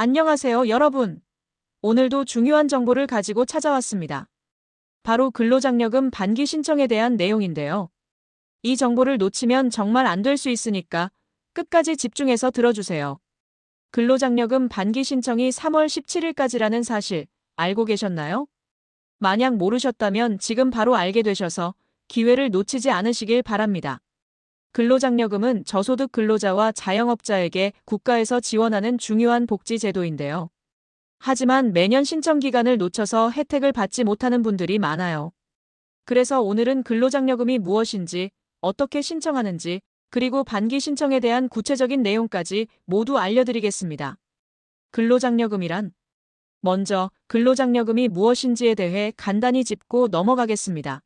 안녕하세요, 여러분. 오늘도 중요한 정보를 가지고 찾아왔습니다. 바로 근로장려금 반기 신청에 대한 내용인데요. 이 정보를 놓치면 정말 안 될 수 있으니까 끝까지 집중해서 들어주세요. 근로장려금 반기 신청이 3월 17일까지라는 사실 알고 계셨나요? 만약 모르셨다면 지금 바로 알게 되셔서 기회를 놓치지 않으시길 바랍니다. 근로장려금은 저소득 근로자와 자영업자에게 국가에서 지원하는 중요한 복지 제도인데요. 하지만 매년 신청 기간을 놓쳐서 혜택을 받지 못하는 분들이 많아요. 그래서 오늘은 근로장려금이 무엇인지, 어떻게 신청하는지, 그리고 반기 신청에 대한 구체적인 내용까지 모두 알려드리겠습니다. 근로장려금이란 먼저 근로장려금이 무엇인지에 대해 간단히 짚고 넘어가겠습니다.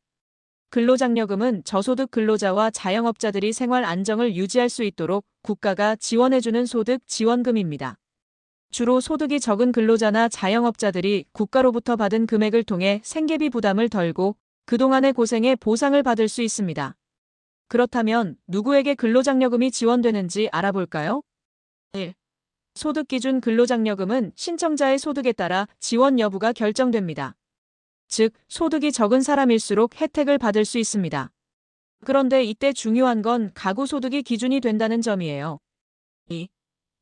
근로장려금은 저소득 근로자와 자영업자들이 생활 안정을 유지할 수 있도록 국가가 지원해주는 소득 지원금입니다. 주로 소득이 적은 근로자나 자영업자들이 국가로부터 받은 금액을 통해 생계비 부담을 덜고 그동안의 고생에 보상을 받을 수 있습니다. 그렇다면 누구에게 근로장려금이 지원되는지 알아볼까요? 1. 소득기준 근로장려금은 신청자의 소득에 따라 지원 여부가 결정됩니다. 즉, 소득이 적은 사람일수록 혜택을 받을 수 있습니다. 그런데 이때 중요한 건 가구 소득이 기준이 된다는 점이에요. 2.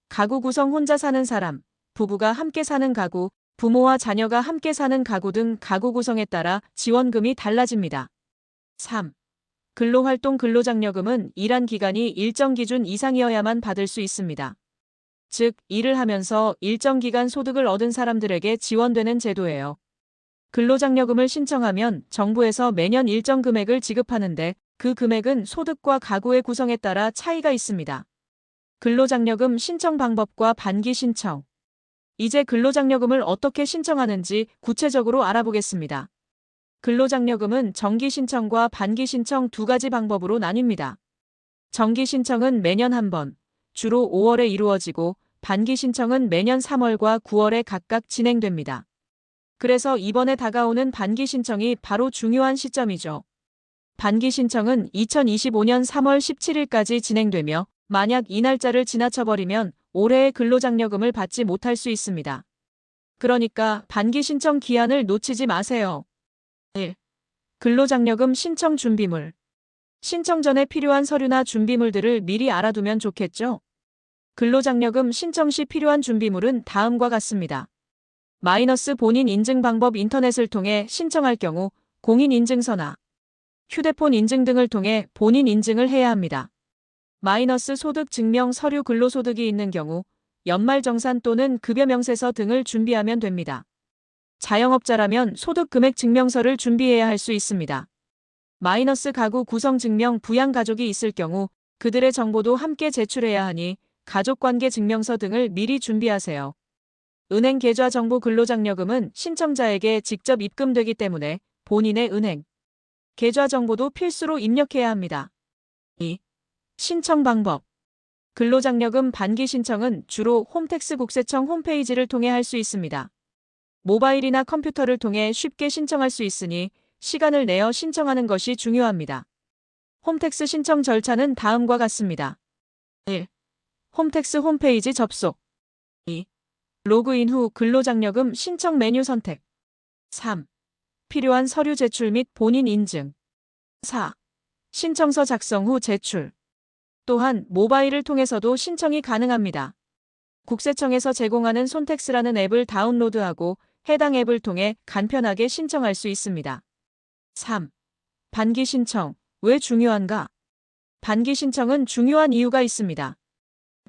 가구 구성 혼자 사는 사람, 부부가 함께 사는 가구, 부모와 자녀가 함께 사는 가구 등 가구 구성에 따라 지원금이 달라집니다. 3. 근로활동 근로장려금은 일한 기간이 일정 기준 이상이어야만 받을 수 있습니다. 즉, 일을 하면서 일정 기간 소득을 얻은 사람들에게 지원되는 제도예요. 근로장려금을 신청하면 정부에서 매년 일정 금액을 지급하는데 그 금액은 소득과 가구의 구성에 따라 차이가 있습니다. 근로장려금 신청 방법과 반기 신청. 이제 근로장려금을 어떻게 신청하는지 구체적으로 알아보겠습니다. 근로장려금은 정기 신청과 반기 신청 두 가지 방법으로 나뉩니다. 정기 신청은 매년 한 번, 주로 5월에 이루어지고 반기 신청은 매년 3월과 9월에 각각 진행됩니다. 그래서 이번에 다가오는 반기 신청이 바로 중요한 시점이죠. 반기 신청은 2025년 3월 17일까지 진행되며 만약 이 날짜를 지나쳐버리면 올해의 근로장려금을 받지 못할 수 있습니다. 그러니까 반기 신청 기한을 놓치지 마세요. 1. 근로장려금 신청 준비물. 신청 전에 필요한 서류나 준비물들을 미리 알아두면 좋겠죠? 근로장려금 신청 시 필요한 준비물은 다음과 같습니다. 마이너스 본인 인증 방법 인터넷을 통해 신청할 경우 공인인증서나 휴대폰 인증 등을 통해 본인 인증을 해야 합니다. 마이너스 소득 증명 서류 근로소득이 있는 경우 연말정산 또는 급여명세서 등을 준비하면 됩니다. 자영업자라면 소득 금액 증명서를 준비해야 할 수 있습니다. 마이너스 가구 구성 증명 부양 가족이 있을 경우 그들의 정보도 함께 제출해야 하니 가족관계 증명서 등을 미리 준비하세요. 은행 계좌 정보 근로장려금은 신청자에게 직접 입금되기 때문에 본인의 은행 계좌 정보도 필수로 입력해야 합니다. 2. 신청 방법 근로장려금 반기 신청은 주로 홈택스 국세청 홈페이지를 통해 할 수 있습니다. 모바일이나 컴퓨터를 통해 쉽게 신청할 수 있으니 시간을 내어 신청하는 것이 중요합니다. 홈택스 신청 절차는 다음과 같습니다. 1. 홈택스 홈페이지 접속 2. 로그인 후 근로장려금 신청 메뉴 선택 3. 필요한 서류 제출 및 본인 인증 4. 신청서 작성 후 제출 또한 모바일을 통해서도 신청이 가능합니다. 국세청에서 제공하는 손택스라는 앱을 다운로드하고 해당 앱을 통해 간편하게 신청할 수 있습니다. 3. 반기 신청. 왜 중요한가? 반기 신청은 중요한 이유가 있습니다.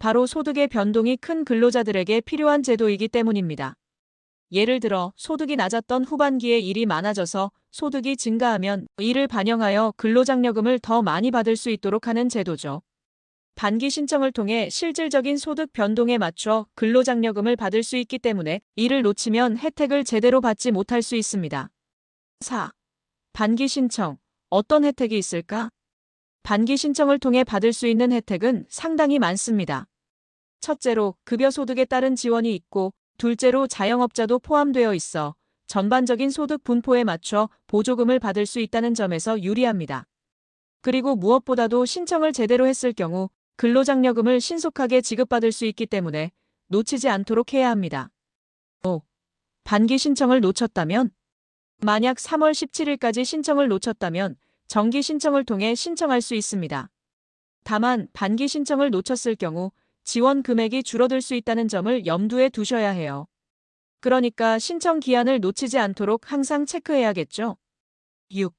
바로 소득의 변동이 큰 근로자들에게 필요한 제도이기 때문입니다. 예를 들어 소득이 낮았던 후반기에 일이 많아져서 소득이 증가하면 이를 반영하여 근로장려금을 더 많이 받을 수 있도록 하는 제도죠. 반기 신청을 통해 실질적인 소득 변동에 맞춰 근로장려금을 받을 수 있기 때문에 이를 놓치면 혜택을 제대로 받지 못할 수 있습니다. 4. 반기 신청. 어떤 혜택이 있을까? 반기 신청을 통해 받을 수 있는 혜택은 상당히 많습니다. 첫째로 급여 소득에 따른 지원이 있고 둘째로 자영업자도 포함되어 있어 전반적인 소득 분포에 맞춰 보조금을 받을 수 있다는 점에서 유리합니다. 그리고 무엇보다도 신청을 제대로 했을 경우 근로장려금을 신속하게 지급받을 수 있기 때문에 놓치지 않도록 해야 합니다. 5. 반기 신청을 놓쳤다면? 만약 3월 17일까지 신청을 놓쳤다면 정기 신청을 통해 신청할 수 있습니다. 다만 반기 신청을 놓쳤을 경우 지원 금액이 줄어들 수 있다는 점을 염두에 두셔야 해요. 그러니까 신청 기한을 놓치지 않도록 항상 체크해야겠죠. 6.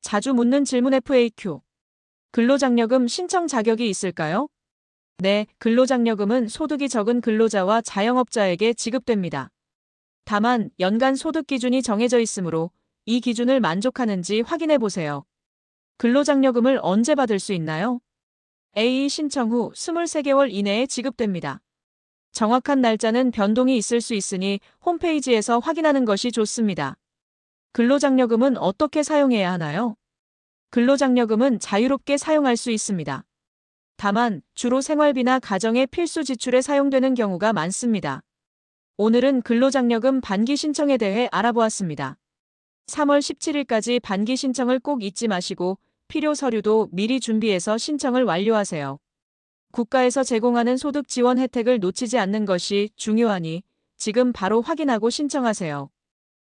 자주 묻는 질문 FAQ. 근로장려금 신청 자격이 있을까요? 네, 근로장려금은 소득이 적은 근로자와 자영업자에게 지급됩니다. 다만 연간 소득 기준이 정해져 있으므로 이 기준을 만족하는지 확인해 보세요. 근로장려금을 언제 받을 수 있나요? A 신청 후 23개월 이내에 지급됩니다. 정확한 날짜는 변동이 있을 수 있으니 홈페이지에서 확인하는 것이 좋습니다. 근로장려금은 어떻게 사용해야 하나요? 근로장려금은 자유롭게 사용할 수 있습니다. 다만 주로 생활비나 가정의 필수 지출에 사용되는 경우가 많습니다. 오늘은 근로장려금 반기 신청에 대해 알아보았습니다. 3월 17일까지 반기 신청을 꼭 잊지 마시고 필요 서류도 미리 준비해서 신청을 완료하세요. 국가에서 제공하는 소득 지원 혜택을 놓치지 않는 것이 중요하니 지금 바로 확인하고 신청하세요.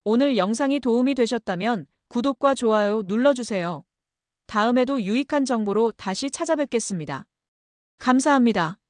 오늘 영상이 도움이 되셨다면 구독과 좋아요 눌러주세요. 다음에도 유익한 정보로 다시 찾아뵙겠습니다. 감사합니다.